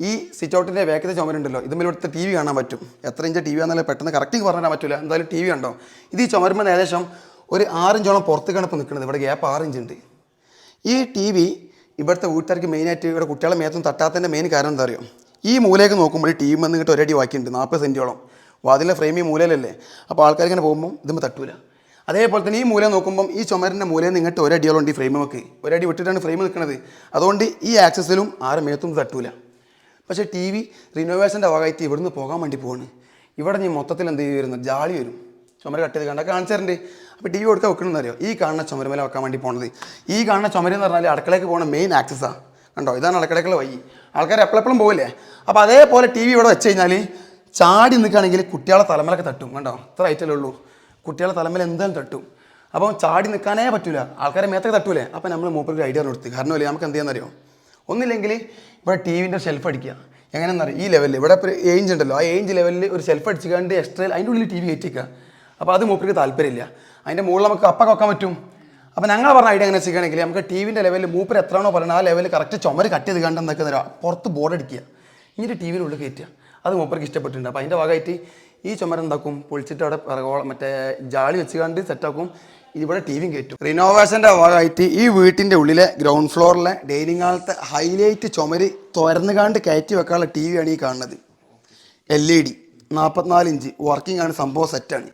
ഈ സിറ്റ് ഔട്ടിന്റെ വേക്കത്തെ ചുമരുണ്ടല്ലോ ഇതുമ്പോൾ ഇവിടുത്തെ T V കാണാൻ പറ്റും. എത്ര ഇഞ്ച് ടി വി ആണെന്നാലും പെട്ടെന്ന് കറക്റ്റ് തരാൻ പറ്റില്ല എന്തായാലും ടി വി ഉണ്ടോ ഇത് ഈ ചുമരുമ്പോൾ ഏകദേശം ഒരു ആറിഞ്ചോളം പുറത്ത് കിണപ്പ് നിൽക്കുന്നത് ഇവിടെ ഗ്യാപ്പ് ആറിഞ്ച് ഉണ്ട് ഈ ടി വി ഇവിടുത്തെ വീട്ടുകാർക്ക് മെയിനായിട്ട് ഇവിടെ കുട്ടികളെ മേത്തും തട്ടാത്തതിന്റെ മെയിൻ കാരണം എന്താ അറിയോ? ഈ മൂലയൊക്കെ നോക്കുമ്പോൾ ടി വി വന്നിട്ട് ഒരടി ബാക്കിയുണ്ട് നാൽപ്പത് സെന്റോളം വാതിലെ ഫ്രെയിം ഈ മൂലയിലല്ലേ? അപ്പോൾ ആൾക്കാർ ഇങ്ങനെ പോകുമ്പോൾ ഇതുമ്പോൾ തട്ടൂല. അതേപോലെ തന്നെ ഈ മൂല നോക്കുമ്പം ഈ ചുമരിന്റെ മൂലയിൽ ഇങ്ങോട്ട് ഒരടിയോളം ഈ ഫ്രെയിമൊക്കെ ഒരടി വിട്ടിട്ടാണ് ഫ്രെയിം നിൽക്കുന്നത് അതുകൊണ്ട് ഈ ആക്സസിലും ആരും മേത്തും തട്ടൂല. പക്ഷേ ടി വി റിനോവേഷന്റെ ഭാഗമായിട്ട് ഇവിടുന്ന് പോകാൻ വേണ്ടി പോവാണ്. ഇവിടെ നീ മൊത്തത്തിൽ എന്ത് ചെയ്യുന്നു വരുന്നത്? ജാളി വരും. ചുമര കട്ട് ചെയ്ത് കണ്ട കാണിച്ചാറുണ്ട് അപ്പോൾ ടി വി കൊടുക്കാൻ വെക്കണമെന്ന് അറിയോ? ഈ കാണുന്ന ചുമരുമല വെക്കാൻ വേണ്ടി പോണത്. ഈ കാണുന്ന ചുമര എന്ന് പറഞ്ഞാൽ അടുക്കളയ്ക്ക് പോകുന്ന മെയിൻ ആക്സസാണ് കണ്ടോ? ഇതാണ് അടുക്കളയ്ക്കുള്ള വഴി. ആൾക്കാർ എപ്പോഴെപ്പോഴും പോകില്ലേ അപ്പോൾ അതേപോലെ ടി വി ഇവിടെ വെച്ച് കഴിഞ്ഞാൽ ചാടി നിൽക്കുകയാണെങ്കിൽ കുട്ടികളെ തലമലൊക്കെ തട്ടും. കണ്ടോ? ഇത്ര ഐറ്റല്ലേ ഉള്ളൂ. കുട്ടികളെ തലമല എന്തായാലും തട്ടും. അപ്പം ചാടി നിൽക്കാനേ പറ്റൂല. ആൾക്കാരെ മേത്തൊക്കെ തട്ടൂലേ? അപ്പം നമ്മൾ മൂപ്പർക്ക് ഐഡിയ കൊടുത്ത്. കാരണം ഇല്ലേ നമുക്ക് എന്ത് ചെയ്യാന്നറിയോ ഒന്നില്ലെങ്കിൽ ഇവിടെ ടി വിന്റെ ഷെൽഫ് അടിക്കുക എങ്ങനെയെന്നറിയോ ഈ ലെവലിൽ ഇവിടെ ഇപ്പോൾ ഏഞ്ച് ഉണ്ടല്ലോ. ആ ഏഞ്ച് ലെവലിൽ ഒരു ഷെൽഫ് അടിച്ചുകൊണ്ട് എക്സ്ട്രാ അതിന്റെ ഉള്ളിൽ ടി വി കയറ്റിക്കുക. അപ്പോൾ അത് മൂപ്പർക്ക് താല്പര്യമില്ല. അതിന്റെ മുകളിൽ നമുക്ക് അപ്പം കൊക്കാൻ പറ്റും. അപ്പോൾ ഞങ്ങൾ പറഞ്ഞ ഐഡിയ എങ്ങനെ ചെയ്യുകയാണെങ്കിൽ നമുക്ക് ടി വിന്റെ ലെവലിൽ മൂപ്പർ എത്രയാണോ പറയുന്നത് ആ ലെവലിൽ കറക്റ്റ് ചുമര് കട്ട് ചെയ്ത് കണ്ട് എന്തൊക്കെ തരാം. പുറത്ത് ബോർഡ് അടിക്കുക. ഇങ്ങനെ ടി വിയിലുള്ളിൽ കയറ്റുക. അത് മൂപ്പർക്ക് ഇഷ്ടപ്പെട്ടിട്ടുണ്ട്. അപ്പോൾ അതിന്റെ ഭാഗമായിട്ട് ഈ ചുമര എന്താക്കും? പൊളിച്ചിട്ട് അവിടെ പിറകോളം മറ്റേ ജാളി വെച്ച് കണ്ട് സെറ്റാക്കും ഇവിടെ ടി വിയും കയറ്റും റിനോവേഷന്റെ ഭാഗമായിട്ട് ഈ വീട്ടിന്റെ ഉള്ളിലെ ഗ്രൗണ്ട് ഫ്ലോറിലെ ഡൈനിങ് ഹാളത്തെ ഹൈലൈറ്റ് ചുമര് തുറന്നുകാണ്ട് കയറ്റി വെക്കാനുള്ള ടി വിയാണ് ഈ കാണുന്നത്. എൽ ഇ ഡി നാൽപ്പത്തിനാല് ഇഞ്ച്. വർക്കിംഗ് ആണ് സംഭവം സെറ്റാണ്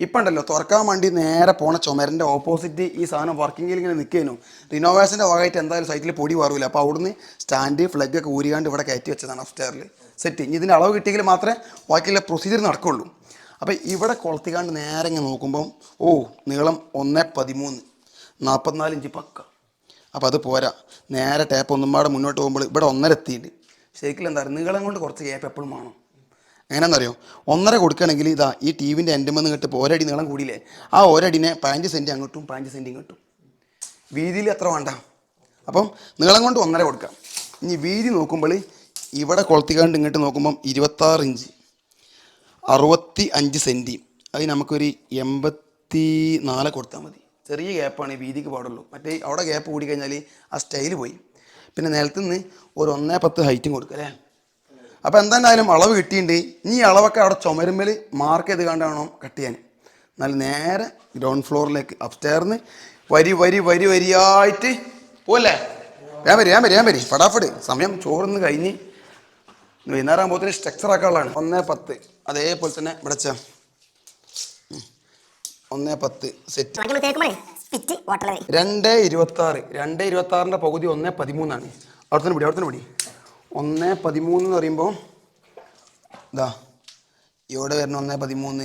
ഇപ്പം ഉണ്ടല്ലോ തുറക്കാൻ വേണ്ടി നേരെ പോണ ചുമരിന്റെ ഓപ്പോസിറ്റ് ഈ സാധനം വർക്കിങ്ങിൽ ഇങ്ങനെ നിൽക്കുന്നു റിനോവേഷന്റെ ഭാഗമായിട്ട് എന്തായാലും സൈറ്റിൽ പൊടി മാറൂല അപ്പോൾ അവിടുന്ന് സ്റ്റാൻഡ് ഫ്ലഗ് ഒക്കെ ഊരിയാണ്ട് ഇവിടെ കയറ്റി വെച്ചതാണ് അപ്സ്റ്റേറിൽ സെറ്റ് ഇനി ഇതിന്റെ അളവ് കിട്ടിയെങ്കിൽ മാത്രമേ ബാക്കിയുള്ള പ്രൊസീജിയർ നടക്കുള്ളൂ. അപ്പോൾ ഇവിടെ കൊളത്തിക്കാണ്ട് നേരെ ഇങ്ങനെ നോക്കുമ്പം ഓ നീളം ഒന്ന് പതിമൂന്ന്. നാൽപ്പത്തിനാല് ഇഞ്ച് പക്ക. അപ്പോൾ അത് പോരാ. നേരെ ടേപ്പ് ഒന്നും പാടെ മുന്നോട്ട് പോകുമ്പോൾ ഇവിടെ ഒന്നര എത്തിയിട്ടുണ്ട്. ശരിക്കും എന്താ നീളം കൊണ്ട് കുറച്ച് ഗ്യാപ്പ് എപ്പോഴും വേണം. എങ്ങനെയാണെന്നറിയോ? ഒന്നര കൊടുക്കുകയാണെങ്കിൽ ഇതാ ഈ ടി വിന്റെ എന്റെ മെന്ന് കിട്ടുമ്പോൾ ഒരടി നീളം കൂടിയില്ലേ? ആ ഒരടിനെ പതിനഞ്ച് സെന്റ് അങ്ങോട്ടും പതിനഞ്ച് സെന്റ് ഇങ്ങോട്ടും. വീതിയിൽ എത്ര വേണ്ട? അപ്പം നീളം കൊണ്ട് ഒന്നര കൊടുക്കാം ഇനി വീതി നോക്കുമ്പോൾ ഇവിടെ കൊളത്തിക്കാണ്ട് ഇങ്ങോട്ട് നോക്കുമ്പം ഇരുപത്താറ് ഇഞ്ച്. അറുപത്തി അഞ്ച് സെന്റി അത് നമുക്കൊരു എൺപത്തി നാല് കൊടുത്താൽ മതി. ചെറിയ ഗ്യാപ്പാണ് വീതിക്ക് പാടുള്ളൂ. മറ്റേ അവിടെ ഗ്യാപ്പ് കൂടി കഴിഞ്ഞാൽ ആ സ്റ്റൈൽ പോയി. പിന്നെ നിലത്തുനിന്ന് ഒരു ഒന്നേ പത്ത് ഹൈറ്റും കൊടുക്കുക അല്ലേ? അപ്പോൾ എന്തായാലും അളവ് കിട്ടിയിട്ടുണ്ട്. ഇനി ഈ അളവൊക്കെ അവിടെ ചുമരുമ്പിൽ മാർക്ക് ചെയ്ത് കണ്ടാണോ കട്ട് ചെയ്യാൻ. എന്നാൽ നേരെ ഗ്രൗണ്ട് ഫ്ലോറിലേക്ക് അപ്സ്റ്റേർന്ന് വരി വരി വരി വരിയായിട്ട് പോവല്ലേ? ഞാൻ വരും ഞാൻ വരി ഞാൻ വരും. ഫടാഫട്. സമയം ചോറിന്ന് കഴിഞ്ഞ് വൈകുന്നേരം ആകുമ്പോഴത്തേന് സ്ട്രക്ചർ ആക്കാനുള്ളതാണ്. ഒന്നേ പത്ത്. അതേപോലെ തന്നെ ഇവിടെ ചെ ഒന്നേ പത്ത്. സെറ്റ് രണ്ട് ഇരുപത്തി ആറ് രണ്ട് ഇരുപത്തി ആറിന്റെ പകുതി ഒന്നേ പതിമൂന്നാണ്. അവിടെ തന്നെ പിടി അവിടെ തന്നെ പിടി ഒന്ന് പതിമൂന്ന് എന്ന് പറയുമ്പോൾ ഇതാ ഇവിടെ വരുന്ന ഒന്ന് പതിമൂന്ന്.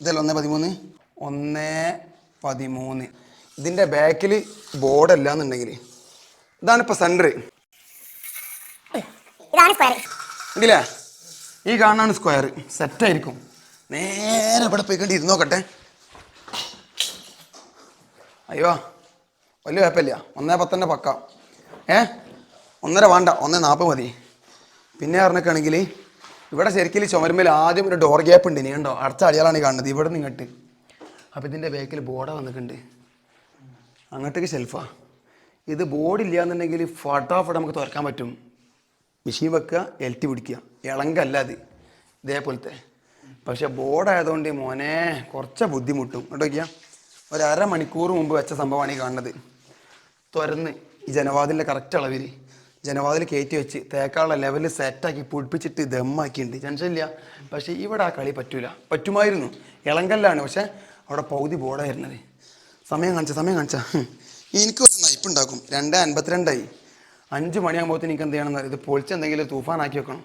ഇതല്ല ഒന്ന് പതിമൂന്ന്? ഒന്ന് പതിമൂന്ന്. ഇതിന്റെ ബാക്കിൽ ബോർഡല്ല എന്നുണ്ടെങ്കിൽ. ഇതാണ് ഇപ്പോൾ സെന്റർ ഉണ്ടല്ലേ ഈ കാണാണ് സ്ക്വയർ സെറ്റായിരിക്കും നേരെ ഇവിടെ പോയിക്കൊണ്ട് ഇരുന്ന് നോക്കട്ടെ. അയ്യോ വലിയ കുഴപ്പമില്ല. ഒന്നേ പത്തന്നെ പക്ക. ഏ? ഒന്നര വേണ്ട. ഒന്നേ നാൽപ്പത് മതി. പിന്നെ പറഞ്ഞിട്ടാണെങ്കിൽ ഇവിടെ ശരിക്കും ചുമരുമ്മൽ ആദ്യം ഒരു ഡോർ ഗ്യാപ്പ് ഉണ്ട്. ഇനി കണ്ടോ അടുത്ത അടിയാളാണ് കാണുന്നത്. ഇവിടെ നിന്ന് ഇങ്ങോട്ട് അപ്പോൾ ഇതിന്റെ ബാക്കിൽ ബോർഡ് വന്നിട്ടുണ്ട്. അങ്ങോട്ടേക്ക് ഷെൽഫാ ഇത് ബോർഡ് ഇല്ല എന്നുണ്ടെങ്കിൽ ഫട്ടാഫട്ട് നമുക്ക് തുറക്കാൻ പറ്റും. മെഷീൻ വെക്കുക എൽ ടി പിടിക്കുക. ഇളങ്കല്ല അത്. ഇതേപോലത്തെ. പക്ഷെ ബോർഡായതുകൊണ്ട് മോനെ കുറച്ച് ബുദ്ധിമുട്ടും. കേട്ടോ നോക്കിയാൽ ഒരു അരമണിക്കൂർ മുമ്പ് വെച്ച സംഭവമാണ് ഈ കാണുന്നത്. തുറന്ന് ഈ ജനവാതിലിന്റെ കറക്റ്റ് അളവിൽ ജനവാതിൽ കയറ്റി വെച്ച് തേക്കാനുള്ള ലെവലിൽ സെറ്റാക്കി പൊടിപ്പിച്ചിട്ട് ദമ്മാക്കിയിട്ടുണ്ട് ടെൻഷൻ ഇല്ല പക്ഷേ ഇവിടെ ആ കളി പറ്റൂല. പറ്റുമായിരുന്നു. ഇളങ്കല്ലാണ്. പക്ഷേ അവിടെ പൗതി ബോർഡായിരുന്നത് സമയം കാണിച്ച സമയം കാണിച്ച. എനിക്ക് ഒരു നയിപ്പ് ഉണ്ടാക്കും. രണ്ട് അൻപത്തിരണ്ടായി. അഞ്ച് മണിയാകുമ്പോഴത്തേന് എനിക്ക് എന്ത് ചെയ്യണം ഇത് പൊളിച്ച് എന്തെങ്കിലും തൂഫാനാക്കി വെക്കണം.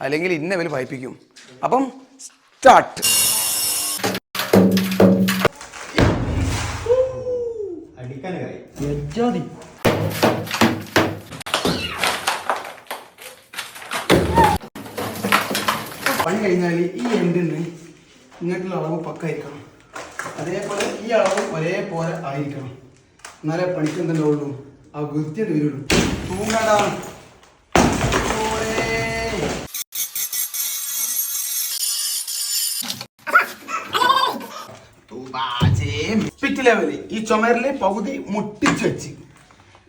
അല്ലെങ്കിൽ ഇന്ന വില പൈപ്പിക്കും അപ്പം സ്റ്റാർട്ട് പണി കഴിഞ്ഞാൽ ഈ എൻഡിന് ഇങ്ങോട്ടുള്ള അളവ് പക്കായിരിക്കണം. അതേപോലെ ഈ അളവ് ഒരേപോലെ ആയിരിക്കണം. എന്നാലേ പണിക്ക് ഉള്ളൂ. ആ വൃത്തിയുടെ വരുള്ളൂ ലെവൽ ഈ ചുമരിലെ പകുതി മുട്ടിച്ച് വെച്ച്.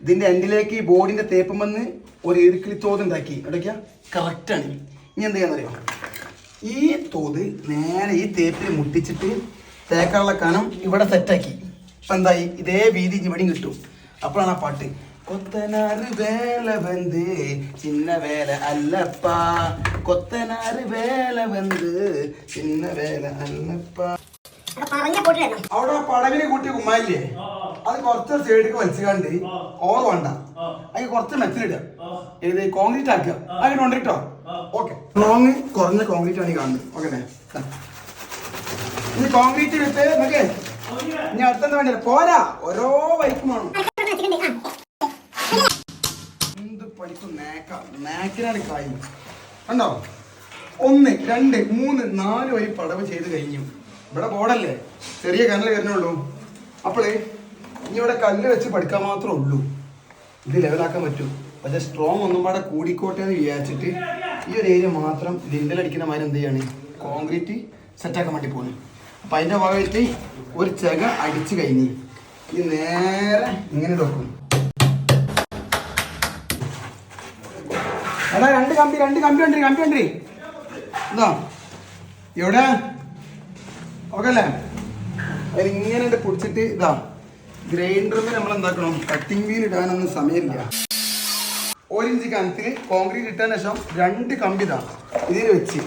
ഇതിന്റെ എൻഡിലേക്ക് ഈ ബോർഡിന്റെ തേപ്പം വന്ന് ഒരു ഇരുക്കിളി തോത് ഉണ്ടാക്കി ഇടയ്ക്ക കറക്റ്റാണ് ഇനി എന്ത് ചെയ്യാന്നറിയോ? ഈ തോത് നേരെ ഈ തേപ്പിൽ മുട്ടിച്ചിട്ട് തേക്കാനുള്ള കനം ഇവിടെ സെറ്റാക്കി അപ്പം എന്തായി? ഇതേ വീതി ഇവിടെയും കിട്ടും. അപ്പോഴാണ് ആ പാട്ട്. കൊത്തനാറ് വേല വന്ന് ചിന്ന വേല അല്ലപ്പ. കൊത്തനാറ് വേല വന്ന് ചിന്ന വേല അല്ലപ്പ. അവിടെ പറഞ്ഞ കൂട്ടി ഉമ്മായില്ലേ പടവിനെ കൂട്ടിയ കുമ്മായില്ലേ? അത് കുറച്ച് സൈഡിലേക്ക് വലിച്ചുകാണ്ട് ഓവർ വേണ്ട. അത് കുറച്ച് മെച്ചലിടുക ഏത് കോൺക്രീറ്റ് ആക്കുക. അങ്ങനെ ഉണ്ട് കേട്ടോ ഓക്കെ. ലോങ് കുറഞ്ഞ കോൺക്രീറ്റ് ആണ് ഈ കാണുന്നത്. ഓക്കെ. ഇനി കോൺക്രീറ്റ് വിട്ട് നോക്കേ. ഇനി അടുത്തെന്താ വേണ്ടി പോരാ. ഓരോ വൈക്കും വേണം. എന്ത് പഠിക്കും നേക്ക നേക്കിനാണ് കായും കണ്ടോ? ഒന്ന് രണ്ട് മൂന്ന് നാല് വഴി പടവ് ചെയ്ത് കഴിഞ്ഞു. ഇവിടെ ബോർഡല്ലേ? ചെറിയ കനൽ വരുന്നുള്ളൂ അപ്പോളേ ഇനി ഇവിടെ കല്ല് വെച്ച് പഠിക്കാൻ മാത്രമേ ഉള്ളൂ. ഇത് ലെവലാക്കാൻ പറ്റൂ. പക്ഷെ സ്ട്രോങ് ഒന്നും പാടെ കൂടിക്കോട്ടെ എന്ന് വിചാരിച്ചിട്ട് ഈ ഒരു ഏരിയ മാത്രം ലിൻഡലടിക്കുന്ന മാതിരി എന്ത് ചെയ്യാണ്? കോൺക്രീറ്റ് സെറ്റാക്കാൻ വേണ്ടി പോകുന്നു അപ്പം അതിന്റെ ഭാഗമായിട്ട് ഒരു ചെക അടിച്ച് കഴിഞ്ഞ് ഈ നേരെ ഇങ്ങനെ വെക്കും. എടാ രണ്ട് കമ്പി രണ്ട് കമ്പി ഉണ്ട് കമ്പി ഉണ്ട് ഇതാ. എവിടെ? ഓക്കെ അല്ലേ അതിൽ ഇങ്ങനെ പൊടിച്ചിട്ട് ഇതാ ഗ്രൈൻഡറിൽ നമ്മൾ എന്താക്കണം? കട്ടിംഗ് വീൽ ഇടാനൊന്നും സമയമില്ല. ഒരു ഇഞ്ച് കനത്തിൽ കോൺക്രീറ്റ് ഇട്ടതിന് ശേഷം രണ്ട് കമ്പി ഇതാ ഇതിൽ വെച്ച്.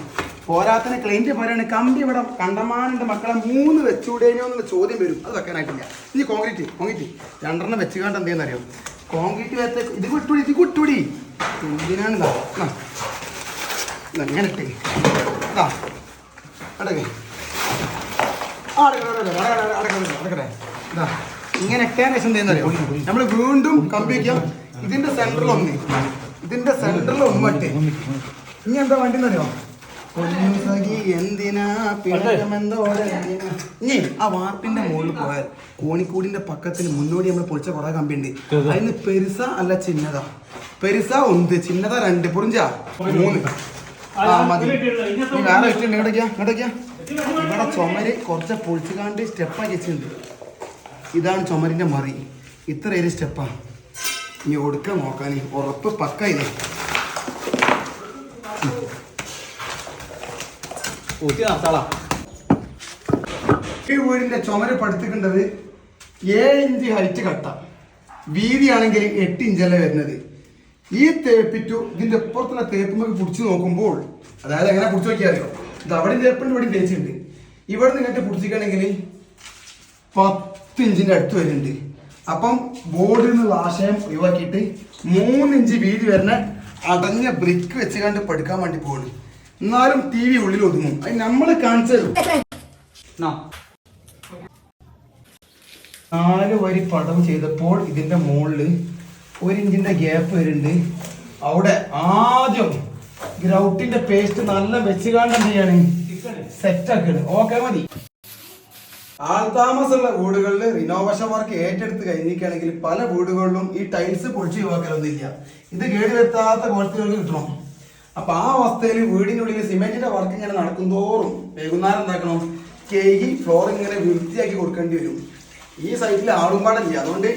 പോരാത്തിന് ക്ലൈന്റ് പറയാണ് കമ്പി ഇവിടെ കണ്ടമാനുണ്ട് മക്കളെ മൂന്ന് വെച്ചുകൂടേനോ എന്നുള്ള ചോദ്യം വരും. അത് വെക്കാനായിട്ടില്ല. ഇനി കോൺക്രീറ്റ് കോൺക്രീറ്റ് രണ്ടെണ്ണം വെച്ച് കണ്ട് എന്തെന്ന് അറിയോ കോൺക്രീറ്റ് വെച്ച ഇത് വിട്ടുപിടി ഇത്. വിട്ടുപിടി എന്തിനാണ് ഇതാ ഇങ്ങനെ ഇട്ടേ. ഇതാ. അടക്കേ ഇങ്ങനെ ഇട്ടതിന് ശേഷം എന്തെയ്യുന്നറിയോ നമ്മൾ വീണ്ടും കമ്പിക്കാം. ഇതിന്റെ സെന്ററിൽ ഒന്ന്. ഇതിന്റെ സെന്ററിൽ ഒന്ന് മറ്റേ ഇനി എന്താ വണ്ടി എന്നറിയോ എന്തിനാ? ഇനി ആ വാർപ്പിന്റെ മുകളിൽ പോയാൽ കോണിക്കൂടിന്റെ പക്കത്തിന് മുന്നോടി നമ്മൾ പൊളിച്ച കുറെ കമ്പി ഉണ്ട് അതിന് പെരുസ അല്ല ചിന്നത. പെരുസ ഒന്ന് ചിന്നത രണ്ട്. പുറിഞ്ച? മൂന്ന്. ആ മതി. വേറെ ഇഷ്ടം ഇങ്ങോട്ടേക്കാ ഇങ്ങോട്ടേക്കാ ഇവിടെ ചുമര് കുറച്ച് പൊളിച്ചുകാണ്ട് സ്റ്റെപ്പാക്കി വെച്ചിട്ടുണ്ട്. ഇതാണ് ചുമരിന്റെ മറി. ഇത്ര ഏരിയ സ്റ്റെപ്പാണ് ഇനി ഒടുക്ക നോക്കാൻ ഉറപ്പ് പക്ക ഇത് ഊട്ടി നടത്താളാ. ഈ വീടിന്റെ ചുമര് പടുത്തിക്കേണ്ടത് ഏഴ് ഇഞ്ച് ഹൈറ്റ് കട്ട. വീതിയാണെങ്കിൽ എട്ട് ഇഞ്ചല്ലേ വരുന്നത്. ഈ തേപ്പിറ്റു ഇതിന്റെ ഇപ്പുറത്തുള്ള തേപ്പുമ്പോൾ പിടിച്ചു നോക്കുമ്പോൾ അതായത് എങ്ങനെ പിടിച്ചു നോക്കിയാലോ ഇത് അവിടെ തേപ്പുണ്ട് ഇവിടെ ഉണ്ട് ഇവിടെ നിങ്ങൾക്ക് പിടിച്ചിക്കണമെങ്കിൽ പത്ത് ഇഞ്ചിന്റെ അടുത്ത് വരുന്നുണ്ട്. അപ്പം ബോർഡിൽ നിന്നുള്ള ആശയം ഒഴിവാക്കിയിട്ട് മൂന്ന് ഇഞ്ച് വീതി വരുന്ന അടഞ്ഞ ബ്രിക്ക് വെച്ച് കണ്ട് പഠിക്കാൻ വേണ്ടി പോകണം എന്നാലും ടി വി ഉള്ളിൽ ഒതുങ്ങും. അത് നമ്മൾ കാണിച്ചു നാല് വരി പടം ചെയ്തപ്പോൾ ഇതിന്റെ മുകളിൽ ഒരു ഇഞ്ചിന്റെ ഗ്യാപ്പ് വരുന്നുണ്ട്. അവിടെ ആദ്യം ഗ്രൗട്ടിന്റെ പേസ്റ്റ് നല്ല വെച്ച് കാണാൻ ചെയ്യാണ്. സെറ്റ് ആക്കണ് ഓക്കെ മതി. ആൾതാമസമുള്ള വീടുകളിൽ റിനോവേഷൻ വർക്ക് ഏറ്റെടുത്ത് കഴിഞ്ഞിരിക്കുകയാണെങ്കിൽ പല വീടുകളിലും ഈ ടൈൽസ് പൊളിച്ച് ഒഴിവാക്കലൊന്നുമില്ല. ഇത് കേട് വരുത്താത്ത ക്വാളിറ്റികൾക്ക് കിട്ടണം. അപ്പൊ ആ അവസ്ഥയിൽ വീടിനുള്ളിൽ സിമെന്റിന്റെ വർക്ക് ഇങ്ങനെ നടക്കും തോറും വൈകുന്നേരം എന്താക്കണം? കേകി ഫ്ലോർ ഇങ്ങനെ വൃത്തിയാക്കി കൊടുക്കേണ്ടി വരും. ഈ സൈറ്റിൽ ആളും പാടില്ല. അതുകൊണ്ട്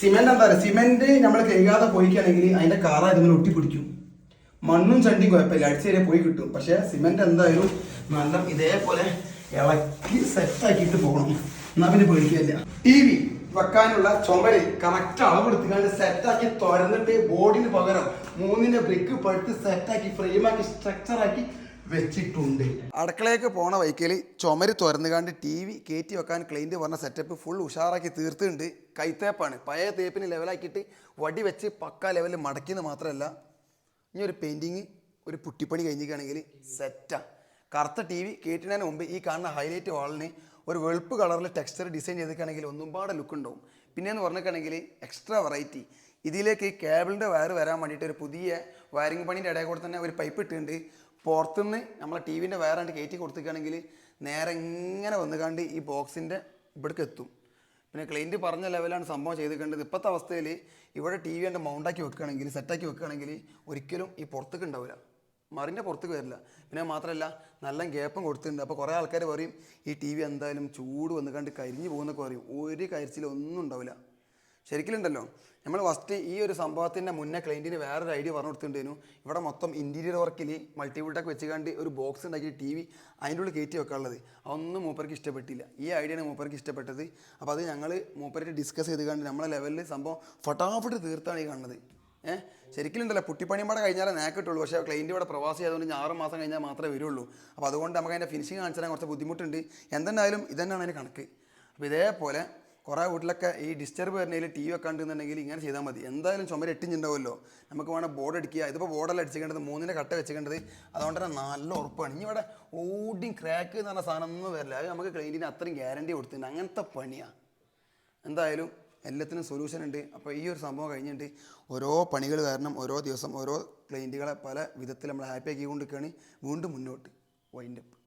സിമെന്റ് എന്താ പറയുക? സിമെന്റ് നമ്മൾ കഴുകാതെ പോയിക്കുകയാണെങ്കിൽ അതിന്റെ കാറ ഇതിങ്ങനെ ഒട്ടിപ്പിടിക്കും. മണ്ണും ചണ്ടിയും കുഴപ്പമില്ല. അടിച്ചേരെ പോയി കിട്ടും. പക്ഷേ സിമെന്റ് എന്തായാലും നല്ല ഇതേപോലെ ഇളക്കി സെറ്റാക്കിയിട്ട് പോകണം. എന്നാ പിന്നെ പേടിക്കില്ല? ടി വി വെക്കാനുള്ള ചുമര് കറക്റ്റ് സെറ്റ് ആക്കി തുറന്നിട്ട് ബോർഡിന് പകരം മൂന്നിന്റെ ബ്രിക്ക് പഴുത്ത് സെറ്റാക്കി ഫ്രെയിമാക്കി സ്ട്രക്ചറാക്കി വെച്ചിട്ടുണ്ട്. അടുക്കളയൊക്കെ പോണ വൈക്കൽ ചുമര് തുറന്നുകാണ്ട് ടി വി കയറ്റി വെക്കാൻ ക്ലൈന്റ് പറഞ്ഞ സെറ്റപ്പ് ഫുൾ ഉഷാറാക്കി തീർത്തുണ്ട് കൈത്തേപ്പാണ്. പഴയ തേപ്പിന് ലെവലാക്കിയിട്ട് വടി വെച്ച് പക്ക ലെവലിൽ മടക്കിയെന്ന് മാത്രമല്ല ഇനി ഒരു പെയിന്റിങ് ഒരു പുട്ടിപ്പണി കഴിഞ്ഞിരിക്കുകയാണെങ്കിൽ സെറ്റാണ് കറുത്ത ടി വി കേട്ടിനു മുമ്പ് ഈ കാണുന്ന ഹൈലൈറ്റ് വാളിന് ഒരു വെളുപ്പ് കളറിൽ ടെക്സ്ചർ ഡിസൈൻ ചെയ്തിരിക്കുകയാണെങ്കിൽ ഒന്നും പാടെ ലുക്ക് ഉണ്ടാവും. പിന്നെയെന്ന് പറഞ്ഞിട്ടാണെങ്കിൽ എക്സ്ട്രാ വെറൈറ്റി ഇതിലേക്ക് കേബിളിന്റെ വയർ വരാൻ വേണ്ടിയിട്ട് ഒരു പുതിയ വയറിംഗ് പണീന്റെ ഇടയിൽ കൂടെ തന്നെ ഒരു പൈപ്പ് ഇട്ടിട്ടുണ്ട്. പുറത്തുനിന്ന് നമ്മളെ ടി വിന്റെ വയറാണ്ട് കയറ്റി കൊടുത്തിരിക്കുകയാണെങ്കിൽ നേരെ ഇങ്ങനെ വന്നുകാണ്ട് ഈ ബോക്സിന്റെ ഇവിടേക്ക് എത്തും. പിന്നെ ക്ലൈന്റ് പറഞ്ഞ ലെവലാണ് സംഭവം ചെയ്തിരിക്കേണ്ടത്. ഇപ്പോഴത്തെ അവസ്ഥയിൽ ഇവിടെ ടി വി എന്റെ മൗണ്ടാക്കി വെക്കുകയാണെങ്കിൽ സെറ്റാക്കി വെക്കുകയാണെങ്കിൽ ഒരിക്കലും ഈ പുറത്തേക്ക് ഉണ്ടാവില്ല. മറിന്റെ പുറത്തേക്ക് വരില്ല. പിന്നെ മാത്രമല്ല നല്ല ഗ്യാപ്പും കൊടുത്തിട്ടുണ്ട്. അപ്പോൾ കുറേ ആൾക്കാർ പറയും ഈ ടി വി എന്തായാലും ചൂട് വന്ന് കണ്ട് കരിഞ്ഞു പോകുന്നൊക്കെ പറയും. ഒരു കരിച്ചിലൊന്നും ഉണ്ടാവില്ല. ശരിക്കലുണ്ടല്ലോ. നമ്മൾ ഫസ്റ്റ് ഈ ഒരു സംഭവത്തിന്റെ മുന്നേ ക്ലയന്റിന് വേറൊരു ഐഡിയ പറഞ്ഞു കൊടുത്തിട്ടുണ്ടായിരുന്നു. ഇവിടെ മൊത്തം ഇന്റീരിയർ വർക്കിൽ മൾട്ടിവുഡൊക്കെ വെച്ചുകൊണ്ട് ഒരു ബോക്സ് ഉണ്ടാക്കി ടി വി അതിന്റെ ഉള്ളിൽ കയറ്റി വെക്കാനുള്ളത്. അതൊന്നും മൂപ്പർക്ക് ഇഷ്ടപ്പെട്ടില്ല. ഈ ഐഡിയയാണ് മൂപ്പർക്ക് ഇഷ്ടപ്പെട്ടത്. അപ്പോൾ അത് ഞങ്ങൾ മൂപ്പരായിട്ട് ഡിസ്കസ് ചെയ്ത് കണ്ട് നമ്മളെ ലെവലിൽ സംഭവം ഫട്ടാഫട്ട് തീർത്താണ് ഈ കാണുന്നത്. ഏഹ് ശരിക്കലുണ്ടല്ലോ. പുട്ടിപ്പണിയും കഴിഞ്ഞാലേ നേക്കിട്ടുള്ളൂ. പക്ഷേ ക്ലൈന്റ് ഇവിടെ പ്രവാസി ആയതുകൊണ്ട് ആറ് മാസം കഴിഞ്ഞാൽ മാത്രമേ വരുള്ളൂ. അപ്പോൾ അതുകൊണ്ട് നമുക്ക് അതിന്റെ ഫിനിഷിങ് കാണിച്ചാൽ കുറച്ച് ബുദ്ധിമുട്ടുണ്ട്. എന്തെന്നായാലും ഇതന്നെയാണ് അതിന് കണക്ക്. അപ്പോൾ ഇതേപോലെ കുറേ വീട്ടിലൊക്കെ ഈ ഡിസ്റ്റർബ് വരണമെങ്കിൽ ടി വി വെക്കാണ്ടെന്നുണ്ടെങ്കിൽ ഇങ്ങനെ ചെയ്താൽ മതി. എന്തായാലും ചുമര് എട്ടിഞ്ചുണ്ടാവുമല്ലോ. നമുക്ക് വേണം ബോർഡ് അടിക്കുക. ഇതിപ്പോൾ ബോർഡല്ല അടിച്ചിക്കേണ്ടത് മൂന്നിന്റെ കട്ട വെച്ചിക്കേണ്ടത് അതുകൊണ്ട് തന്നെ നല്ല ഉറപ്പാണ്. ഇനി ഇവിടെ ഓടിയും ക്രാക്ക് എന്ന് പറഞ്ഞ സാധനം ഒന്നും വരില്ല. അത് നമുക്ക് ക്ലൈന്റിന് അത്രയും ഗ്യാരണ്ടി കൊടുത്തിട്ടുണ്ട്. അങ്ങനത്തെ പണിയാണ് എന്തായാലും എല്ലാത്തിനും സൊല്യൂഷൻ ഉണ്ട്. അപ്പോൾ ഈ ഒരു സംഭവം കഴിഞ്ഞിട്ട് ഓരോ പണികൾ കാരണം ഓരോ ദിവസം ഓരോ ക്ലൈന്റുകളെ പല വിധത്തിൽ നമ്മൾ ഹാപ്പി ആക്കിക്കൊണ്ടിരിക്കുകയാണ്. വീണ്ടും മുന്നോട്ട്. വൈൻഡപ്പ്